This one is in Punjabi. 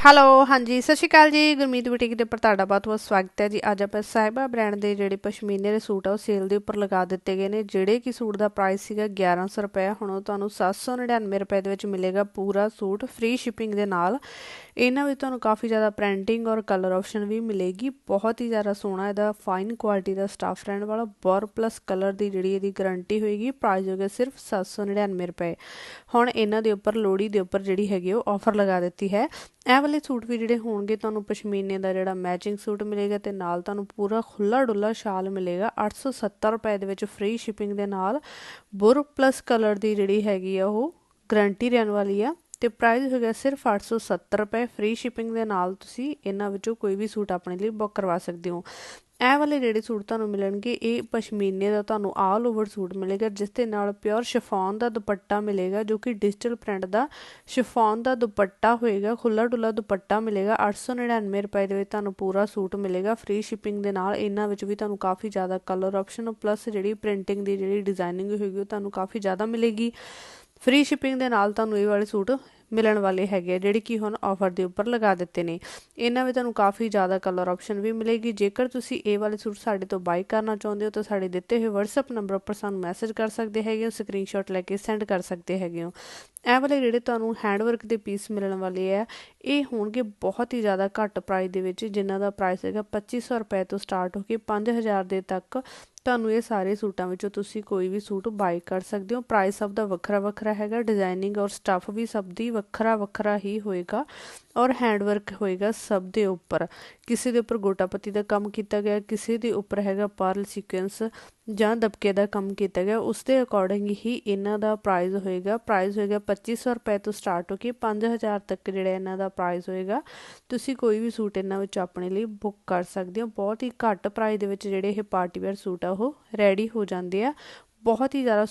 ਹੈਲੋ ਹਾਂਜੀ, ਸਤਿ ਸ਼੍ਰੀ ਅਕਾਲ ਜੀ। ਗੁਰਮੀਤ ਬੁਟੀਕ ਦੇ ਉੱਪਰ ਤੁਹਾਡਾ ਬਹੁਤ-ਬਹੁਤ ਸਵਾਗਤ ਹੈ ਜੀ। ਅੱਜ ਆਪਾਂ ਸਾਹਿਬਾ ਬ੍ਰਾਂਡ ਦੇ ਜਿਹੜੇ ਪਸ਼ਮੀਨੇ ਦੇ ਸੂਟ ਆ, ਉਹ ਸੇਲ ਦੇ ਉੱਪਰ ਲਗਾ ਦਿੱਤੇ ਗਏ ਨੇ। ਜਿਹੜੇ ਕਿ ਸੂਟ ਦਾ ਪ੍ਰਾਈਸ ਸੀਗਾ 1100 ਰੁਪਏ, ਹੁਣ ਉਹ ਤੁਹਾਨੂੰ 799 ਰੁਪਏ ਦੇ ਵਿੱਚ ਮਿਲੇਗਾ ਪੂਰਾ ਸੂਟ ਫ੍ਰੀ ਸ਼ਿਪਿੰਗ ਦੇ ਨਾਲ। ਇਹਨਾਂ ਵਿੱਚ ਤੁਹਾਨੂੰ ਕਾਫੀ ਜ਼ਿਆਦਾ ਪ੍ਰਿੰਟਿੰਗ ਔਰ ਕਲਰ ਆਪਸ਼ਨ ਵੀ ਮਿਲੇਗੀ। ਬਹੁਤ ਹੀ ਜ਼ਿਆਦਾ ਸੋਹਣਾ ਇਹਦਾ ਫਾਈਨ ਕੁਆਲਿਟੀ ਦਾ ਸਟਾਫ ਰਹਿਣ ਵਾਲਾ। ਬੋਰ ਪਲੱਸ ਕਲਰ ਦੀ ਜਿਹੜੀ ਇਹਦੀ ਗਾਰੰਟੀ ਹੋਏਗੀ ਪ੍ਰਾਈਸ ਹੋਗਾ ਸਿਰਫ 799 ਰੁਪਏ। ਹੁਣ ਇਹਨਾਂ ਦੇ ਉੱਪਰ ਲੋੜੀ ਦੇ ਉੱਪਰ ਜਿਹੜੀ ਹੈਗੀ ਉਹ ਆਫਰ ਲਗਾ ਦਿੱਤੀ ਹੈ। ਇਹ ਵਾਲੇ ਸੂਟ ਵੀ ਜਿਹੜੇ ਹੋਣਗੇ, ਤੁਹਾਨੂੰ ਪਸ਼ਮੀਨੇ ਦਾ ਜਿਹੜਾ ਮੈਚਿੰਗ ਸੂਟ ਮਿਲੇਗਾ ਤੇ ਨਾਲ ਤੁਹਾਨੂੰ ਪੂਰਾ ਖੁੱਲਾ ਡੁੱਲਾ ਸ਼ਾਲ ਮਿਲੇਗਾ। 870 ਰੁਪਏ ਦੇ ਵਿੱਚ ਫ੍ਰੀ ਸ਼ਿਪਿੰਗ ਦੇ ਨਾਲ ਬੁਰ ਪਲੱਸ ਕਲਰ ਦੀ ਜਿਹੜੀ ਹੈਗੀ ਆ ਉਹ ਗਰੰਟੀ ਰਹਿਣ ਵਾਲੀ ਆ ਤੇ ਪ੍ਰਾਈਸ ਹੋ ਗਿਆ ਸਿਰਫ 870 ਰੁਪਏ। ਫ੍ਰੀ ਸ਼ਿਪਿੰਗ ਦੇ ਨਾਲ ਤੁਸੀਂ ਇਹਨਾਂ ਵਿੱਚੋਂ ਕੋਈ ਵੀ ਸੂਟ ਆਪਣੇ ਲਈ ਬੁੱਕ ਕਰਵਾ ਸਕਦੇ ਹੋ। ਇਹ ਵਾਲੇ ਜਿਹੜੇ ਸੂਟ ਤੁਹਾਨੂੰ ਮਿਲਣਗੇ, ਇਹ ਪਸ਼ਮੀਨੇ ਦਾ ਤੁਹਾਨੂੰ ਆਲ ਓਵਰ ਸੂਟ ਮਿਲੇਗਾ, ਜਿਸ ਦੇ ਨਾਲ ਪਿਓਰ ਸ਼ਿਫੋਨ ਦਾ ਦੁਪੱਟਾ ਮਿਲੇਗਾ, ਜੋ ਕਿ ਡਿਜੀਟਲ ਪ੍ਰਿੰਟ ਦਾ ਸ਼ਿਫੋਨ ਦਾ ਦੁਪੱਟਾ ਹੋਏਗਾ ਖੁੱਲਾ ਡੁੱਲਾ ਦੁਪੱਟਾ ਮਿਲੇਗਾ 899 ਰੁਪਏ ਦੇ ਵਿੱਚ ਤੁਹਾਨੂੰ ਪੂਰਾ ਸੂਟ ਮਿਲੇਗਾ ਫ੍ਰੀ ਸ਼ਿਪਿੰਗ ਦੇ ਨਾਲ ਇਹਨਾਂ ਵਿੱਚ ਵੀ ਤੁਹਾਨੂੰ ਕਾਫੀ ਜ਼ਿਆਦਾ ਕਲਰ ਆਪਸ਼ਨ ਪਲੱਸ ਜਿਹੜੀ ਪ੍ਰਿੰਟਿੰਗ ਦੀ ਜਿਹੜੀ ਡਿਜ਼ਾਈਨਿੰਗ ਹੋਏਗੀ, ਉਹ ਤੁਹਾਨੂੰ ਕਾਫੀ ਜ਼ਿਆਦਾ ਮਿਲੇਗੀ। ਫ੍ਰੀ ਸ਼ਿਪਿੰਗ ਦੇ ਨਾਲ ਤੁਹਾਨੂੰ ਇਹ ਵਾਲੇ ਸੂਟ ਮਿਲਣ ਵਾਲੇ ਹੈਗੇ ਆ, ਜਿਹੜੇ ਕਿ ਹੁਣ ਆਫਰ ਦੇ ਉੱਪਰ ਲਗਾ ਦਿੱਤੇ ਨੇ। ਇਹਨਾਂ ਵਿੱਚ ਤੁਹਾਨੂੰ ਕਾਫੀ ਜ਼ਿਆਦਾ ਕਲਰ ਆਪਸ਼ਨ ਵੀ ਮਿਲੇਗੀ। ਜੇਕਰ ਤੁਸੀਂ ਇਹ ਵਾਲੇ ਸੂਟ ਸਾਡੇ ਤੋਂ ਬਾਈ ਕਰਨਾ ਚਾਹੁੰਦੇ ਹੋ, ਤਾਂ ਸਾਡੇ ਦਿੱਤੇ ਹੋਏ WhatsApp ਨੰਬਰ ਉੱਪਰ ਸਾਨੂੰ ਮੈਸੇਜ ਕਰ ਸਕਦੇ ਹੈਗੇ ਹੋ ਸਕਰੀਨਸ਼ਾਟ ਲੈ ਕੇ ਸੈਂਡ ਕਰ ਸਕਦੇ ਹੈਗੇ ਹੋ। ਇਹ ਵਾਲੇ ਜਿਹੜੇ ਤੁਹਾਨੂੰ ਹੈਂਡਵਰਕ ਦੇ ਪੀਸ ਮਿਲਣ ਵਾਲੇ ਆ, ਇਹ ਹੋਣਗੇ ਬਹੁਤ ਹੀ ਜ਼ਿਆਦਾ ਘੱਟ ਪ੍ਰਾਈਸ ਦੇ ਵਿੱਚ, ਜਿਨ੍ਹਾਂ ਦਾ ਪ੍ਰਾਈਸ ਹੈਗਾ 2500 ਰੁਪਏ ਤੋਂ ਸਟਾਰਟ ਹੋ ਕੇ 5000 ਦੇ ਤੱਕ। ਤੁਹਾਨੂੰ ਇਹ ਸਾਰੇ ਸੂਟਾਂ ਵਿੱਚੋਂ ਤੁਸੀਂ ਕੋਈ ਵੀ ਸੂਟ ਬਾਈ ਕਰ ਸਕਦੇ ਹੋ। ਪ੍ਰਾਈਸ ਸਭ ਦਾ ਵੱਖਰਾ ਵੱਖਰਾ ਹੈਗਾ ਡਿਜ਼ਾਈਨਿੰਗ ਔਰ ਸਟੱਫ ਵੀ ਸਭ ਦੀ ਵੱਖਰਾ ਵੱਖਰਾ ਹੀ ਹੋਏਗਾ ਔਰ ਹੈਂਡਵਰਕ ਹੋਏਗਾ ਸਭ ਦੇ ਉੱਪਰ। ਕਿਸੇ ਦੇ ਉੱਪਰ ਗੋਟਾਪਤੀ ਦਾ ਕੰਮ ਕੀਤਾ ਗਿਆ, ਕਿਸੇ ਦੇ ਉੱਪਰ ਹੈਗਾ ਪਰਲ ਸੀਕੁਐਂਸ ਜਾਂ ਦਬਕੇ ਦਾ ਕੰਮ ਕੀਤਾ ਗਿਆ ਉਸ ਦੇ ਅਕੋਰਡਿੰਗ ਹੀ ਇਹਨਾਂ ਦਾ ਪ੍ਰਾਈਜ਼ ਹੋਏਗਾ। ਪ੍ਰਾਈਜ਼ ਹੋਏਗਾ 2500 ਰੁਪਏ ਤੋਂ ਸਟਾਰਟ ਹੋ ਕੇ 5000 ਤੱਕ ਜਿਹੜਾ ਇਹਨਾਂ ਦਾ ਪ੍ਰਾਈਜ਼ ਹੋਏਗਾ। ਤੁਸੀਂ ਕੋਈ ਵੀ ਸੂਟ ਇਹਨਾਂ ਵਿੱਚ ਆਪਣੇ ਲਈ ਬੁੱਕ ਕਰ ਸਕਦੇ ਹੋ। ਬਹੁਤ ਹੀ ਘੱਟ ਪ੍ਰਾਈਜ਼ ਦੇ ਵਿੱਚ ਜਿਹੜੇ ਇਹ ਪਾਰਟੀ ਵੇਅਰ ਸੂਟ ਆ, ਉਹ ਰੈਡੀ ਹੋ ਜਾਂਦੇ ਆ। ਬਹੁਤ ਹੀ ਜ਼ਿਆਦਾ